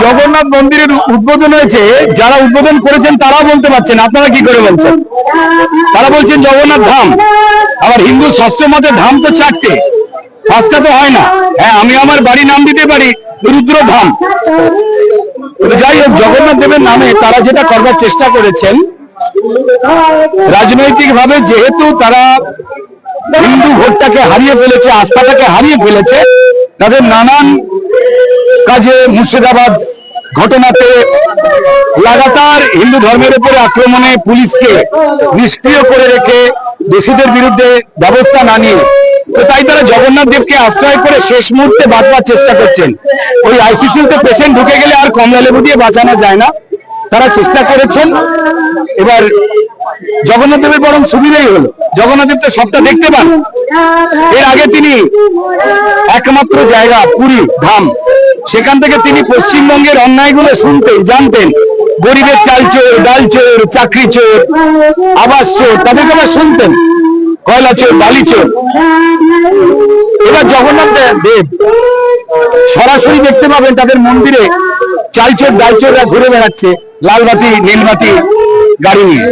জগন্নাথ মন্দিরের উদ্বোধন হয়েছে, যারা উদ্বোধন করেছেন তারা বলতে পারছেন, আপনারা কি করে বলছেন? তারা বলছেন জগন্নাথ ধাম। আবার হিন্দু ষষ্ঠ মতে ধাম তো চারটে। পাঁচটা তো হয় না। হ্যাঁ আমি আমার বাড়ি নাম দিতে পারি, রুদ্র ধাম। যাই হোক, জগন্নাথ দেবের নামে তারা যেটা করবার চেষ্টা করেছেন রাজনৈতিক ভাবে যেহেতু তারা হিন্দু ভোটটাকে হারিয়ে ফেলেছে, আস্থাটাকে হারিয়ে ফেলেছে, তাদের নানান কাজে মুর্শিদাবাদ ঘটনাতে লাগাতার হিন্দু ধর্মের উপরে আক্রমণে পুলিশকে নিষ্ক্রিয় করে রেখে দোষীদের বিরুদ্ধে ব্যবস্থা না নিয়ে তো তাই তারা জগন্নাথ দেবকে আশ্রয় করে শেষ মুহূর্তে বাঁচবার চেষ্টা করছেন। ওই আইসিসিউতে পেশেন্ট ঢুকে গেলে আর কমলা লেবু দিয়ে বাঁচানো যায় না। তারা চেষ্টা করেছেন। এবার জগন্নাথ দেবের বরং সুবিধাই হলো। জগন্নাথ দেব তো সবটা দেখতে পান। এর আগে তিনি একমাত্র জায়গা, পুরী, ধাম সেখান থেকে তিনি পশ্চিমবঙ্গের অন্যায়গুলো শুনতেন, জানতেন। গরিবের চাল চোর, ডাল চোর, চাকরি চোর, আবাস চোর, তাদেরকে আবার শুনতেন। কয়লা চোর, বালি চোর। এবার জগন্নাথ দেব সরাসরি দেখতে পাবেন তাদের মন্দিরে চালচোর ডালচোররা ঘুরে বেড়াচ্ছে লালবাতি নীলবাতি গাড়ি নিয়ে।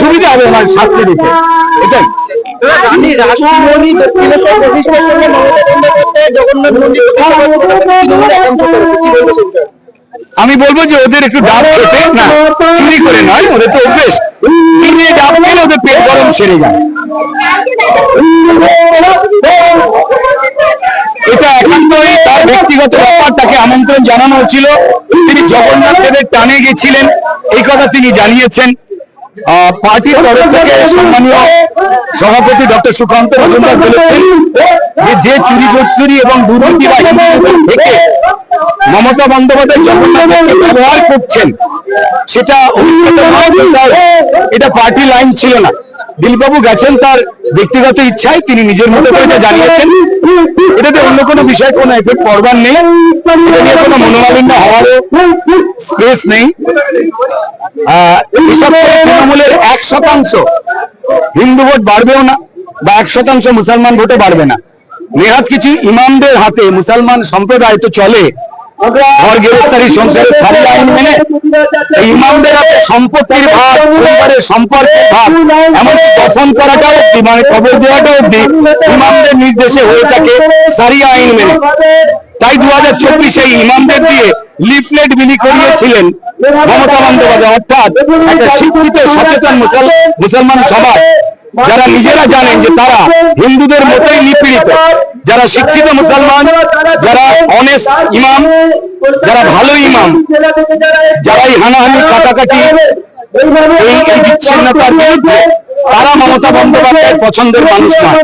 সুবিধা হবে আমার স্বাস্থ্য দিতে এটাই। রাসমণি দক্ষিণেশ্বর মমতা বন্দ্যোপাধ্যায় জগন্নাথ মন্দির। কি বলব সেটা? আমি বলব যে ওদের একটু ডাব খেতে না চুরি করে নয় ওদের তো অভ্যেস কিনে ডাব খেলে ওদের পেট গরম সেরে যায় এটা একান্তই তার ব্যক্তিগত ব্যাপার তাকে আমন্ত্রণ জানানো হয়েছিল তিনি জগন্নাথ দেবের টানে গেছিলেন এই কথা তিনি জানিয়েছেন পার্টির তরফ থেকে সম্মানীয় সভাপতি ডক্টর সুকান্ত মজুমদার বলেছেন যে যে চুরি চুরি এবং দুর্নীতি বা থেকে মমতা বন্দ্যোপাধ্যায় জগন্নাথ দেবকে ব্যবহার করছেন, সেটা এটা পার্টি লাইন ছিল না। দিলবাবু গেছেন তার ব্যক্তিগত ইচ্ছায় তিনি নিজের মতো করে জানিয়েছেন। এটাতে অন্য কোনো বিষয়, কোনো এফেক্ট পড়বার নেই। কোনো মনোমালিন্য হওয়ারও স্পেস নেই। তৃণমূলের এক শতাংশ হিন্দু ভোট বাড়বেও না বা এক শতাংশ মুসলমান ভোটও বাড়বে না। নেহাত কিছু ইমামদের হাতে মুসলমান সম্প্রদায় তো চলে। ঘর গেরস্তারি সংসারের সারি আইন মেনে এই ইমামদের হাতে সম্পত্তির ভাগ পরিবারের সম্পর্কের ভাগ এমনকি দফন করাটা অব্দি মানে খবর দেওয়াটা অব্দি ইমামদের নির্দেশে হয়ে থাকে সারিয়া আইন মেনে। তাই দু হাজার চব্বিশে ইমামদের দিয়ে লিফলেট বিলি করিয়েছিলেন মমতা বন্দ্যোপাধ্যায়। অর্থাৎ একটা শিক্ষিত সচেতন মুসলমান সমাজ যারা নিজেরা জানেন যে তারা হিন্দুদের মতোই নিপীড়িত। যারা শিক্ষিত মুসলমান যারা অনেস্ট ইমাম যারা ভালো ইমাম যারা এই হানাহানি কাটাকাটি এই এই বিচ্ছিন্নতার বিরুদ্ধে তারা মমতা বন্দ্যোপাধ্যায়ের পছন্দের মানুষ নয়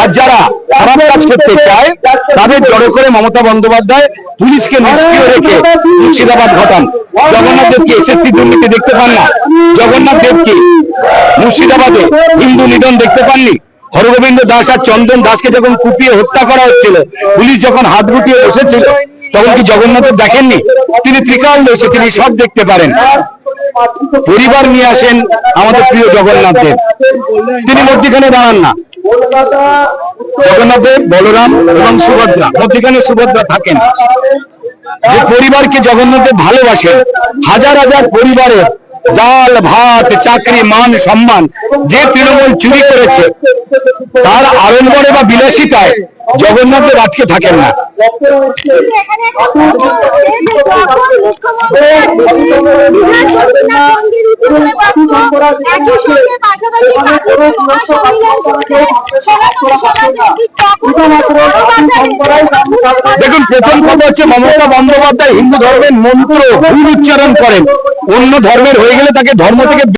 আর যারা খারাপ কাজ করতে চায় তাদের জড়ো করে মমতা বন্দ্যোপাধ্যায় পুলিশকে নিষ্ক্রিয় রেখে মুর্শিদাবাদ ঘটান জগন্নাথ দেবকে এসএসসি দুর্নীতি দেখতে পান না জগন্নাথ দেবকে মুর্শিদাবাদে হিন্দু নিধন দেখতে পাননি হরগোবিন্দ দাস আর চন্দন দাসকে যখন কুপিয়ে হত্যা করা হচ্ছিল, পুলিশ যখন হাত গুটিয়ে বসেছিল, তখন কি জগন্নাথ দেখেননি? তিনি ত্রিকাল দোষে তিনি সব দেখতে পারেন। পরিবার নিয়ে আসেন আমাদের প্রিয় জগন্নাথ দেব। তিনি মধ্যখানে দাঁড়ান না। জগন্নাথ দেব, বলরাম এবং সুভদ্রা, মধ্যখানে সুভদ্রা থাকেন। যে পরিবারকে জগন্নাথ দেব ভালোবাসেন হাজার হাজার পরিবারের ডাল ভাত, চাকরি, মান, সম্মান, যে তৃণমূল চুরি করেছে তার আড়ম্বরে বা বিলাসিতায় জগন্নাথ দেব আটকে থাকেন না। দেখুন, প্রথম কথা হচ্ছে মমতা বন্দ্যোপাধ্যায় হিন্দু ধর্মের মন্ত্র ভুল উচ্চারণ করেন। অন্য ধর্মের হয়ে গেলে তাকে ধর্ম থেকে